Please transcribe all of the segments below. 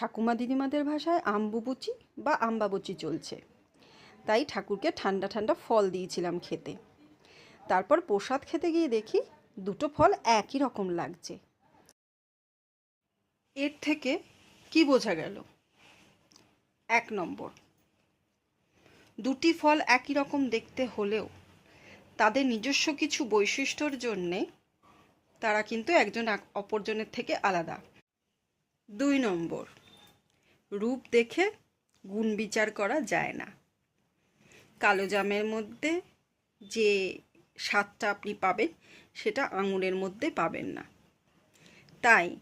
ঠাকুমা দিদিমাদের ভাষায় আম্বুবুচি বা আম্বাবুচি চলছে। তাই ঠাকুরকে ঠান্ডা ঠান্ডা ফল দিয়েছিলাম খেতে। তারপর প্রসাদ খেতে গিয়ে দেখি দুটো ফল একই রকম লাগছে। এর থেকে কি বোঝা গেল? এক নম্বর। দুটি ফল একই রকম দেখতে হলেও তাদের নিজস্ব কিছু বৈশিষ্ট্যর জন্যে তারা কিন্তু একজন অপরজনের থেকে আলাদা। দুই নম্বর। রূপ দেখে গুণ বিচার করা যায় না। কালো জামের মধ্যে যে স্বাদটা আপনি পাবেন, সেটা আঙুরের মধ্যে পাবেন না। তাই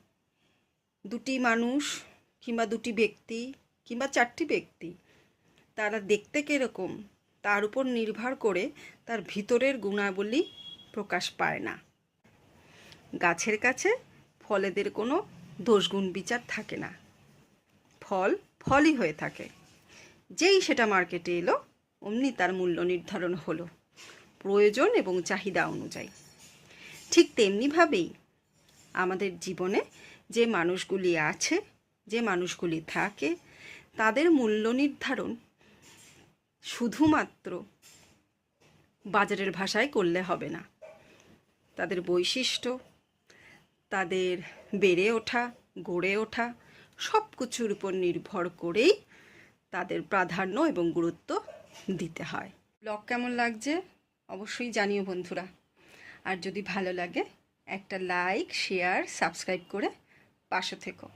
দুটি মানুষ কিংবা দুটি ব্যক্তি কিংবা চারটি ব্যক্তি, তারা দেখতে কীরকম, তার উপর নির্ভর করে তার ভিতরের গুণাবলী প্রকাশ পায় না। গাছের কাছে ফলেদের কোনো দোষগুণ বিচার থাকে না। ফল, ফলই হয়ে থাকে। যেই সেটা মার্কেটে এলো, অমনি তার মূল্য নির্ধারণ হলো, প্রয়োজন এবং চাহিদা অনুযায়ী। ঠিক তেমনিভাবেই আমাদের জীবনে যে মানুষগুলি আছে, যে মানুষগুলি থাকে, তাদের মূল্য নির্ধারণ শুধুমাত্র বাজারের ভাষায় করলে হবে না। তাদের বৈশিষ্ট্য, তাদের বেড়ে ওঠা, গড়ে ওঠা সব কিছুর উপর নির্ভর করেই তাদের প্রাধান্য এবং গুরুত্ব দিতে হয়। ব্লগ কেমন লাগছে? অবশ্যই জানিও বন্ধুরা। আর যদি ভালো লাগে, একটা লাইক, শেয়ার, সাবস্ক্রাইব করে পাশে থেকো।